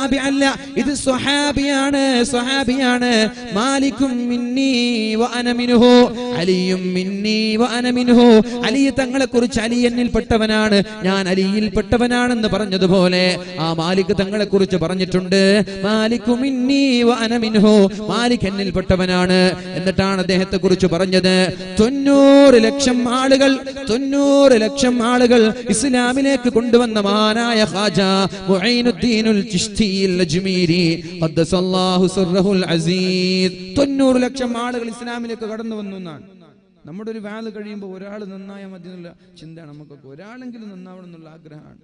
താബി അല്ല. ഇത് സ്വഹാബിയാണ് സ്വഹാബിയാണ്. മാലിക്കും മിന്നി വ അന മിൻഹു അലിയും മിന്നി വ അന മിൻഹു അലി തങ്ങളെ കുറിച്ച് അലി എന്നിൽപ്പെട്ടവനാണ്. ഞാൻ അലിയിൽ പെട്ടവനാണെന്ന് പറഞ്ഞതുപോലെ ആ മാലിക് തങ്ങളെ കുറിച്ച് പറഞ്ഞിട്ടുണ്ട്. മാലിക്കും മിന്നി വ അന മിൻഹു മാലിക് എന്നിൽപ്പെട്ടവനാണ്. എന്നിട്ടാണ് അദ്ദേഹത്തെ കുറിച്ച് പറഞ്ഞത്. തൊണ്ണൂറ് ലക്ഷം ആളുകൾ തൊണ്ണൂറ് ലക്ഷം ആളുകൾ ഇസ്ലാമിലേക്ക് കൊണ്ടുവന്ന മഹാനായ ഹാജ മുഈനുദ്ദീനുൽ ചിശ്തിയിൽ അസീദ്. തൊണ്ണൂറ് ലക്ഷം ആളുകൾ ഇസ്ലാമിലേക്ക് കടന്നു വന്നു എന്നാണ്. നമ്മുടെ ഒരു വാൽ കഴിയുമ്പോൾ ഒരാൾ നന്നായ മതി എന്നുള്ള ചിന്തയാണ് നമുക്കൊക്കെ. ഒരാളെങ്കിലും നന്നാവണം എന്നുള്ള ആഗ്രഹമാണ്.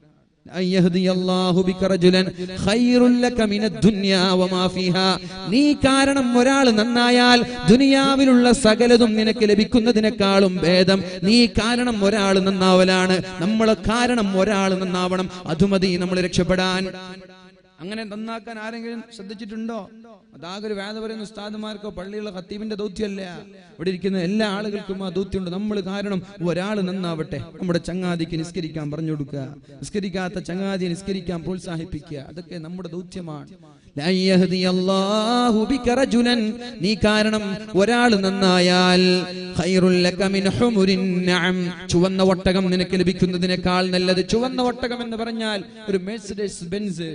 നീ കാരണം ഒരാൾ നന്നായാൽ ദുനിയാവിലുള്ള സകലതും നിനക്ക് ലഭിക്കുന്നതിനേക്കാളും ഭേദം. നീ കാരണം ഒരാൾ നന്നാവലാണ്. നമ്മൾ കാരണം ഒരാൾ നന്നാവണം. അതുമതി നമ്മൾ രക്ഷപ്പെടാൻ. അങ്ങനെ നന്നാക്കാൻ ആരെങ്കിലും ശ്രദ്ധിച്ചിട്ടുണ്ടോ? അതാകൊരു വേദ പറയുന്ന ഉസ്താദുമാർക്കോ പള്ളിയുള്ള ഖത്തീബിന്റെ ദൗത്യമല്ല ഇവിടെ ഇരിക്കുന്ന എല്ലാ ആളുകൾക്കും ആ ദൗത്യമുണ്ട്. നമ്മൾ കാരണം ഒരാൾ നന്നാവട്ടെ. നമ്മുടെ ചങ്ങാതിക്ക് നിസ്കരിക്കാൻ പറഞ്ഞു കൊടുക്കുക. നിസ്കരിക്കാത്ത ചങ്ങാതിയെ നിസ്കരിക്കാൻ പ്രോത്സാഹിപ്പിക്കുക. അതൊക്കെ നമ്മുടെ ദൗത്യമാണ്. നീ കാരണം ഒരാൾ നന്നായാൽ ചുവന്ന ഒട്ടകം നിനക്ക് ലഭിക്കുന്നതിനേക്കാൾ നല്ലത് ചുവന്ന ഒട്ടകം എന്ന് പറഞ്ഞാൽ ഒരു മെഴ്സിഡസ് ബെൻസ്.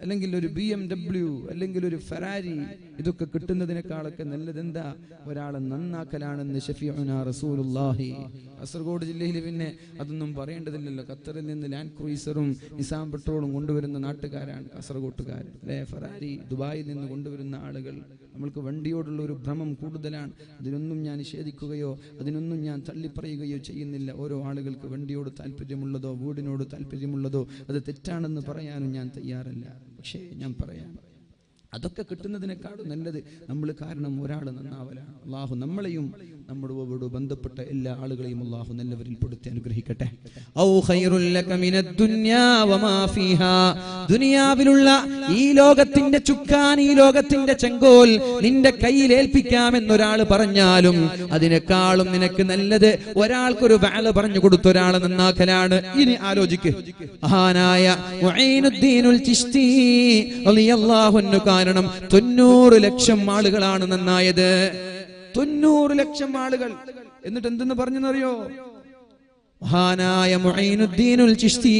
അല്ലെങ്കിൽ ഒരു ബി എം ഡബ്ല്യു അല്ലെങ്കിൽ ഒരു ഫെറാരി ഇതൊക്കെ കിട്ടുന്നതിനേക്കാളൊക്കെ നല്ലതെന്താ? ഒരാളെ നന്നാക്കലാണെന്ന് റസൂലുള്ളാഹി. കാസർഗോഡ് ജില്ലയിൽ പിന്നെ അതൊന്നും പറയേണ്ടതില്ലല്ലോ. ഖത്തറിൽ നിന്ന് ലാൻഡ് ക്രൂയിസറും നിസാം പെട്രോളും കൊണ്ടുവരുന്ന നാട്ടുകാരാണ് കാസർഗോട്ടുകാർ അല്ലേ? ഫെറാരി ദുബായിൽ നിന്ന് കൊണ്ടുവരുന്ന ആളുകൾ. നമ്മൾക്ക് വണ്ടിയോടുള്ള ഒരു ഭ്രമം കൂടുതലാണ്. അതിനൊന്നും ഞാൻ നിഷേധിക്കുകയോ അതിനൊന്നും ഞാൻ തള്ളിപ്പറയുകയോ ചെയ്യുന്നില്ല. ഓരോ ആളുകൾക്ക് വണ്ടിയോട് താല്പര്യമുള്ളതോ വീടിനോട് താല്പര്യമുള്ളതോ അത് തെറ്റാണെന്ന് പറയാനും ഞാൻ തയ്യാറല്ല. പക്ഷേ ഞാൻ പറയാം. അതൊക്കെ കിട്ടുന്നതിനേക്കാളും നല്ലത് നമ്മൾ കാരണം ഒരാൾ നന്നാവലാണ് അള്ളാഹു നമ്മളെയും നമ്മളോട് ബന്ധപ്പെട്ട എല്ലാ ആളുകളെയും അള്ളാഹു നല്ലവരിൽ പെടുത്തി അനുഗ്രഹിക്കട്ടെ. ദുനിയാവിലുള്ള ഈ ലോകത്തിന്റെ ചുക്കാൻ ഈ ലോകത്തിന്റെ ചെങ്കോൽ നിന്റെ കയ്യിൽ ഏൽപ്പിക്കാമെന്നൊരാൾ പറഞ്ഞാലും അതിനേക്കാളും നിനക്ക് നല്ലത് ഒരാൾക്കൊരു വാൽ പറഞ്ഞു കൊടുത്ത ഒരാളെ നന്നാക്കലാണ്. ഇനി ആലോചിക്കുക മുഈനുദ്ദീനുൽ കാരണം തൊണ്ണൂറ് ലക്ഷം ആളുകളാണ് നന്നായത്. തൊണ്ണൂറ് ലക്ഷം ആളുകൾ. എന്നിട്ട് എന്തെന്ന് അറിയോ മഹാനായ മുഈനുദ്ദീനുൽ ചിശ്തി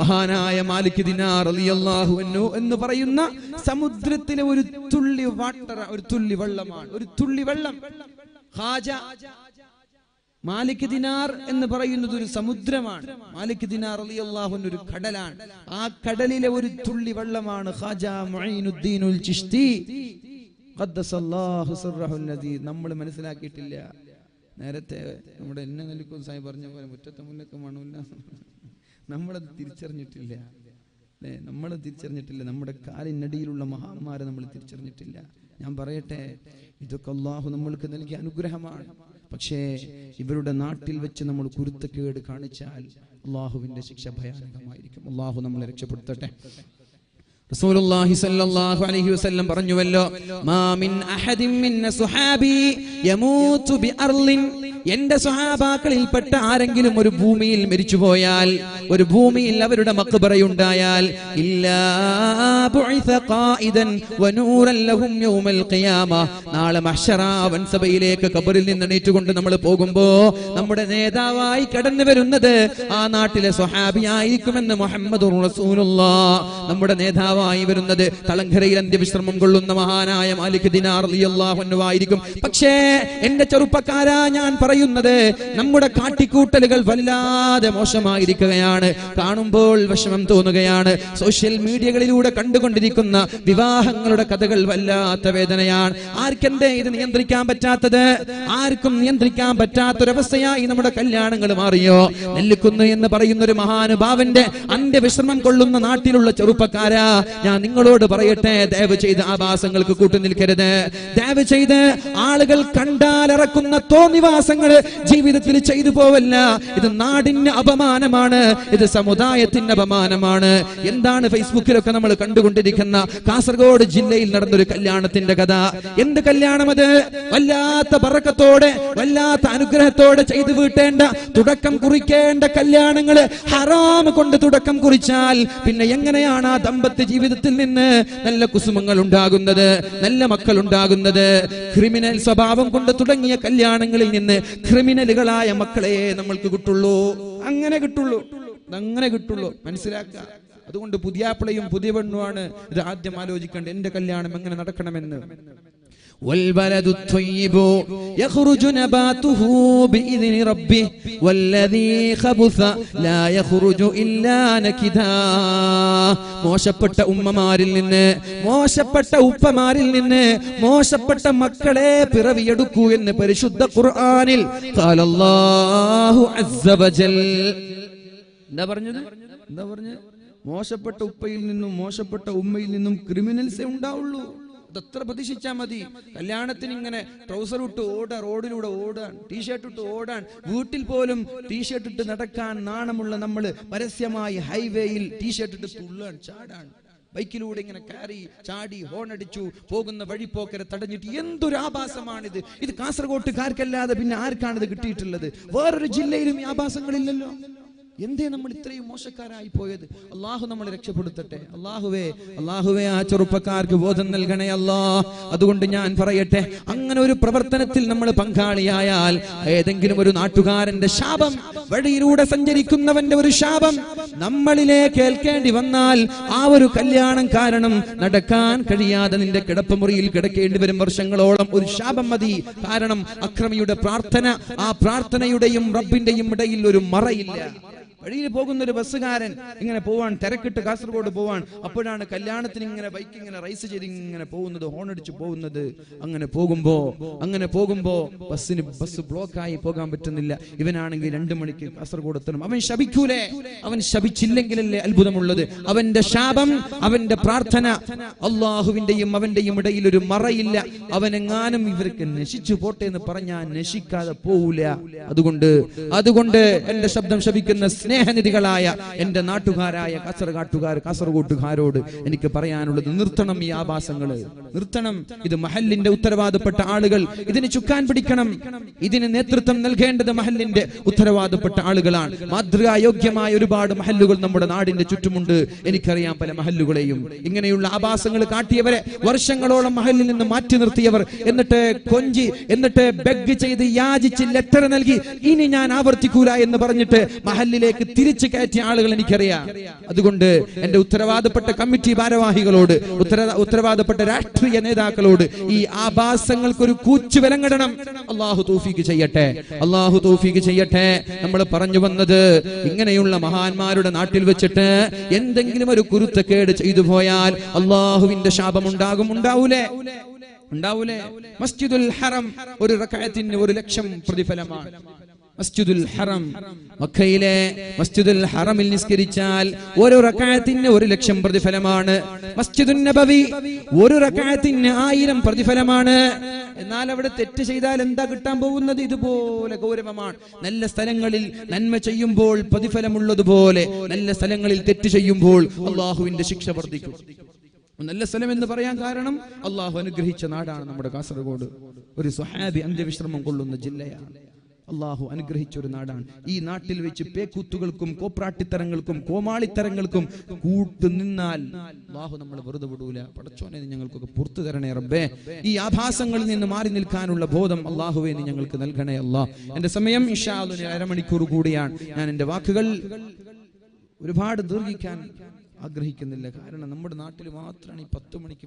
മഹാനായ മാലിക് ദിനാർ റളിയല്ലാഹു അൻഹു എന്ന് പറയുന്ന സമുദ്രത്തിലെ ഒരു തുള്ളി വാട്ടർ ഒരു തുള്ളി വെള്ളമാണ്. ഒരു തുള്ളി വെള്ളം. ഖാജ. മാലിക് ദിനാർ എന്ന് പറയുന്നത് ഒരു സമുദ്രമാണ്. മാലിക് ദിനാർ അലി അൻഹു ഒരു കടലാണ്. ആ കടലിലെ ഒരു തുള്ളി വെള്ളമാണ് നമ്മൾ മനസ്സിലാക്കിയിട്ടില്ല. നേരത്തെ നമ്മുടെ എന്നെ നൽകും സായി പറഞ്ഞ പോലെ മുറ്റത്തെ മുല്ലക്ക് മണമില്ല നമ്മളത് തിരിച്ചറിഞ്ഞിട്ടില്ല. അല്ലേ? നമ്മൾ തിരിച്ചറിഞ്ഞിട്ടില്ല. നമ്മുടെ കാലിനടിയിലുള്ള മഹാന്മാരെ നമ്മൾ തിരിച്ചറിഞ്ഞിട്ടില്ല. ഞാൻ പറയട്ടെ ഇതൊക്കെ അള്ളാഹു നമ്മൾക്ക് നൽകിയ അനുഗ്രഹമാണ്. പക്ഷേ ഇവരുടെ നാട്ടിൽ വെച്ച് നമ്മൾ കുരുത്തക്കേട് കാണിച്ചാൽ അള്ളാഹുവിന്റെ ശിക്ഷ ഭയാനകമായിരിക്കും. അള്ളാഹു നമ്മളെ രക്ഷപ്പെടുത്തട്ടെ. റസൂലുള്ളാഹി അലൈഹി വസല്ലം പറഞ്ഞുവല്ലോ യമൂതു എന്റെ സ്വഹാബാക്കളിൽപ്പെട്ട ആരെങ്കിലും ഒരു ഭൂമിയിൽ മരിച്ചുപോയാൽ ഒരു ഭൂമിയിൽ അവരുടെ മക്ബറയുണ്ടായാൽ നാളെ മഷറാവൻ സഭയിലേക്ക് കബറിൽ നിന്ന് എണീറ്റുകൊണ്ട് നമ്മൾ പോകുമ്പോ നമ്മുടെ നേതാവായി കടന്നു വരുന്നത് ആ നാട്ടിലെ സ്വഹാബിയായിരിക്കുമെന്ന് മുഹമ്മദ് നമ്മുടെ നേതാവായി വരുന്നത്. തളങ്കരയിൽ അന്ത്യവിശ്രമം കൊള്ളുന്ന മഹാനായ മാലിക് ദിനാർ ആയിരിക്കും. പക്ഷേ എന്റെ ചെറുപ്പക്കാരാ ഞാൻ പറയുന്നത് നമ്മുടെ കാട്ടിക്കൂട്ടലുകൾ വല്ലാതെ മോശമായിരിക്കുകയാണ്. കാണുമ്പോൾ വിഷമം തോന്നുകയാണ്. സോഷ്യൽ മീഡിയകളിലൂടെ കണ്ടുകൊണ്ടിരിക്കുന്ന വിവാഹങ്ങളുടെ കഥകൾ വല്ലാത്ത വേദനയാണ്. ആർക്കെന്തേ ഇത് നിയന്ത്രിക്കാൻ പറ്റാത്തത്? ആർക്കും നിയന്ത്രിക്കാൻ പറ്റാത്തൊരവസ്ഥയായി നമ്മുടെ കല്യാണങ്ങൾ മാറിയോ? നെല്ലിക്കുന്ന് എന്ന് പറയുന്ന ഒരു മഹാനുഭാവന്റെ അന്ത്യവിശ്രമം കൊള്ളുന്ന നാട്ടിലുള്ള ചെറുപ്പക്കാരാ. ഞാൻ നിങ്ങളോട് പറയട്ടെ ദയവ് ചെയ്ത് ആഭാസങ്ങൾക്ക് കൂട്ടുനിൽക്കരുത് ദയവ് ചെയ്ത് ആളുകൾ കണ്ടാലിറക്കുന്ന തോന്നിവാസങ്ങൾ ജീവിതത്തിൽ ചെയ്തു പോവല്ല. ഇത് നാടിന് അപമാനമാണ് ഇത് സമുദായത്തിന് അപമാനമാണ്. എന്താണ് ഫേസ്ബുക്കിലൊക്കെ നമ്മൾ കണ്ടുകൊണ്ടിരിക്കുന്ന കാസർഗോഡ് ജില്ലയിൽ നടന്നൊരു കല്യാണത്തിന്റെ കഥ. എന്ത് കല്യാണം അത് വല്ലാത്ത പറക്കത്തോടെ വല്ലാത്ത അനുഗ്രഹത്തോടെ ചെയ്തു വീട്ടേണ്ട തുടക്കം കുറിക്കേണ്ട കല്യാണങ്ങൾ ഹറാം കൊണ്ട് തുടക്കം കുറിച്ചാൽ പിന്നെ എങ്ങനെയാണ് ആ ദമ്പത്യ ജീവിതത്തിൽ നിന്ന് നല്ല കുസുമങ്ങൾ ഉണ്ടാകുന്നത് നല്ല മക്കൾ ഉണ്ടാകുന്നത് ക്രിമിനൽ സ്വഭാവം കൊണ്ട് തുടങ്ങിയ കല്യാണങ്ങളിൽ നിന്ന് ക്രിമിനലുകളായ മക്കളെ നമ്മൾക്ക് കിട്ടുള്ളൂ. അങ്ങനെ കിട്ടുള്ളൂ. അങ്ങനെ കിട്ടുള്ളൂ. മനസ്സിലാക്കുക. അതുകൊണ്ട് പുതിയാപ്പിളയും പുതിയ പെണ്ണുമാണ് ഇത് ആദ്യം ആലോചിക്കേണ്ടത്. എന്റെ കല്യാണം എങ്ങനെ നടക്കണമെന്ന്. والبلد الطيب يخرج نباته بإذن ربه والذي خبث لا يخرج إلا نكدا മോശപ്പെട്ട ഉമ്മമാരിൽ നിന്ന് മോശപ്പെട്ട ഉപ്പമാരിൽ നിന്ന് മോശപ്പെട്ട മക്കളെ പിറവിയെടുക്കൂ എന്ന് പരിശുദ്ധ ഖുർആനിൽ ഖാലല്ലാഹു അസ്സ വജൽ എന്താ പറഞ്ഞത് എന്താ പറഞ്ഞത് മോശപ്പെട്ട ഉപ്പയിൽ നിന്നും മോശപ്പെട്ട ഉമ്മയിൽ നിന്നും ക്രിമിനൽസേ ഉണ്ടാവുള്ളൂ അതത്ര പ്രതീക്ഷിച്ചാൽ മതി? കല്യാണത്തിന് ഇങ്ങനെ ട്രൗസർ ഇട്ട് ഓടാ റോഡിലൂടെ ഓടാൻ ടീഷർട്ട് ഇട്ട് ഓടാൻ വീട്ടിൽ പോലും ടീഷർട്ട് ഇട്ട് നടക്കാൻ നാണമുള്ള നമ്മൾ പരസ്യമായി ഹൈവേയിൽ ടീഷർട്ട് ഇട്ട് തുള്ളാൻ ചാടാൻ ബൈക്കിലൂടെ ഇങ്ങനെ കയറി ചാടി ഹോൺ അടിച്ചു പോകുന്ന വഴിപ്പോക്കരെ തടഞ്ഞിട്ട് എന്തൊരു ആഭാസമാണിത്. ഇത് കാസർഗോട്ടുകാർക്കല്ലാതെ പിന്നെ ആർക്കാണ് ഇത് കിട്ടിയിട്ടുള്ളത്? വേറൊരു ജില്ലയിലും ഈ ആഭാസങ്ങളില്ലല്ലോ. എന്തേ നമ്മൾ ഇത്രയും മോശക്കാരായി പോയത്? അള്ളാഹു നമ്മളെ രക്ഷപ്പെടുത്തട്ടെ. അള്ളാഹുവേ അള്ളാഹുവേ ആ ചെറുപ്പക്കാർക്ക് ബോധം നൽകണേ അല്ലാ. അതുകൊണ്ട് ഞാൻ പറയട്ടെ അങ്ങനെ ഒരു പ്രവർത്തനത്തിൽ നമ്മൾ പങ്കാളിയായാൽ ഏതെങ്കിലും ഒരു നാട്ടുകാരന്റെ ശാപം വഴിയിലൂടെ സഞ്ചരിക്കുന്നവന്റെ ഒരു ശാപം നമ്മളിലെ കേൾക്കേണ്ടി വന്നാൽ ആ ഒരു കല്യാണം കാരണം നടക്കാൻ കഴിയാതെ നിന്റെ കിടപ്പുമുറിയിൽ കിടക്കേണ്ടി വരും വർഷങ്ങളോളം ഒരു ശാപം മതി. കാരണം അക്രമിയുടെ പ്രാർത്ഥന ആ പ്രാർത്ഥനയുടെയും റബ്ബിന്റെയും ഇടയിൽ ഒരു മറയില്ല. വഴിയിൽ പോകുന്ന ഒരു ബസ്സുകാരൻ ഇങ്ങനെ പോവാൻ തിരക്കിട്ട് കാസർഗോഡ് പോവാൻ അപ്പോഴാണ് കല്യാണത്തിന് ഇങ്ങനെ ബൈക്ക് ഇങ്ങനെ റൈസ് ചെയ്ത് ഇങ്ങനെ പോകുന്നത് ഹോൺ അടിച്ച് പോകുന്നത്. അങ്ങനെ പോകുമ്പോ അങ്ങനെ പോകുമ്പോ ബസ്സിന് ബസ് ബ്ലോക്ക് ആയി പോകാൻ പറ്റുന്നില്ല. ഇവനാണെങ്കിൽ രണ്ടു മണിക്ക് കാസർഗോഡ് എത്തണം. അവൻ ശപിക്കൂലേ? അവൻ ശപിച്ചില്ലെങ്കിലല്ലേ അത്ഭുതമുള്ളത്? അവന്റെ ശാപം അവന്റെ പ്രാർത്ഥന അള്ളാഹുവിന്റെയും അവന്റെയും ഇടയിൽ ഒരു മറയില്ല. അവനെങ്ങാനും ഇവർക്ക് നശിച്ചു പോട്ടെ എന്ന് പറഞ്ഞാൽ നശിക്കാതെ പോവില്ല. അതുകൊണ്ട് അതുകൊണ്ട് എന്റെ ശബ്ദം ശപിക്കുന്ന സ്നേഹനിധികളായ എന്റെ നാട്ടുകാരായ കാസർകാട്ടുകാർ കാസർഗോട്ടുകാരോട് എനിക്ക് പറയാനുള്ളത് നിർത്തണം ഈ ആഭാസങ്ങൾ നിർത്തണം. ഇത് മഹലിന്റെ ഉത്തരവാദപ്പെട്ട ആളുകൾ ഇതിന് ചുക്കാൻ പിടിക്കണം. ഇതിന് നേതൃത്വം നൽകേണ്ടത് മഹലിന്റെ ഉത്തരവാദപ്പെട്ട ആളുകളാണ്. മാതൃകായോഗ്യമായ ഒരുപാട് മഹല്ലുകൾ നമ്മുടെ നാടിന്റെ ചുറ്റുമുണ്ട്. എനിക്കറിയാം പല മഹല്ലുകളെയും. ഇങ്ങനെയുള്ള ആഭാസങ്ങൾ കാട്ടിയവരെ വർഷങ്ങളോളം മഹലിൽ നിന്ന് മാറ്റി നിർത്തിയവർ. എന്നിട്ട് കൊഞ്ചി എന്നിട്ട് ബെഗ് ചെയ്ത് യാചിച്ച് ലെറ്റർ നൽകി ഇനി ഞാൻ ആവർത്തിക്കൂല എന്ന് പറഞ്ഞിട്ട് മഹലിലേക്ക് തിരിച്ചു കയറ്റിയ ആളുകൾ എനിക്കറിയാം. അതുകൊണ്ട് എന്റെ ഉത്തരവാദപ്പെട്ട കമ്മിറ്റി ഭാരവാഹികളോട് ഉത്തര ഉത്തരവാദപ്പെട്ട രാഷ്ട്രീയ നേതാക്കളോട് ഈ ആഭാസങ്ങൾക്ക് ഒരു കൂച്ചു വിലങ്ങിടണം. അള്ളാഹു തൗഫീക്ക് ചെയ്യട്ടെ. അള്ളാഹു തൗഫീക്ക് ചെയ്യട്ടെ. നമ്മൾ പറഞ്ഞു വന്നത് ഇങ്ങനെയുള്ള മഹാന്മാരുടെ നാട്ടിൽ വെച്ചിട്ട് എന്തെങ്കിലും ഒരു കുരുത്തക്കേട് ചെയ്തു പോയാൽ അള്ളാഹുവിന്റെ ശാപം ഉണ്ടാകും ഉണ്ടാവൂലേ? ഉണ്ടാവൂലേ? മസ്ജിദുൽ ഹറം ഒരു റക്കായത്തിന് ഒരു ലക്ഷം പ്രതിഫലമാണ്. മസ്ജിദുൽ ഹറം. മക്കയിലെ മസ്ജിദുൽ ഹറമിൽ നിസ്കരിച്ചാൽ ഒരു റക്അത്തിന് ഒരു ലക്ഷം പ്രതിഫലമാണ്. മസ്ജിദുൻ നബവി ഒരു റക്അത്തിന് ആയിരം പ്രതിഫലമാണ്. എന്നാൽ അവിടെ തെറ്റ് ചെയ്താൽ എന്താ കിട്ടാൻ പോകുന്നത്? ഇതുപോലെ ഗൗരവമാണ്. നല്ല സ്ഥലങ്ങളിൽ നന്മ ചെയ്യുമ്പോൾ പ്രതിഫലമുള്ളതുപോലെ നല്ല സ്ഥലങ്ങളിൽ തെറ്റ് ചെയ്യുമ്പോൾ അള്ളാഹുവിന്റെ ശിക്ഷ വർദ്ധിക്കും. നല്ല സ്ഥലം എന്ന് പറയാൻ കാരണം അള്ളാഹു അനുഗ്രഹിച്ച നാടാണ് നമ്മുടെ കാസർഗോഡ്. ഒരു സ്വഹാബി അന്ത്യവിശ്രമം കൊള്ളുന്ന ജില്ലയാണ്. അള്ളാഹു അനുഗ്രഹിച്ച ഒരു നാടാണ്. ഈ നാട്ടിൽ വെച്ച് പേക്കൂത്തുകൾക്കും കോപ്രാട്ടിത്തരങ്ങൾക്കും കോമാളിത്തരങ്ങൾക്കും കൂട്ടു നിന്നാൽ അള്ളാഹു നമ്മൾ വെറുതെ വിടൂല. പടച്ചോനെ ഞങ്ങൾക്കൊക്കെ പുറത്തു തരണേ റബ്ബേ. ഈ ആഭാസങ്ങളിൽ നിന്ന് മാറി നിൽക്കാനുള്ള ബോധം അള്ളാഹുവെ നീ ഞങ്ങൾക്ക് നൽകണേ അല്ലാ. എന്റെ സമയം ഇഷാലുന് അരമണിക്കൂർ കൂടിയാണ്. ഞാൻ എന്റെ വാക്കുകൾ ഒരുപാട് ദീർഘിക്കാൻ ആഗ്രഹിക്കുന്നില്ല. കാരണം നമ്മുടെ നാട്ടിൽ മാത്രമാണ് ഈ പത്ത് മണിക്ക്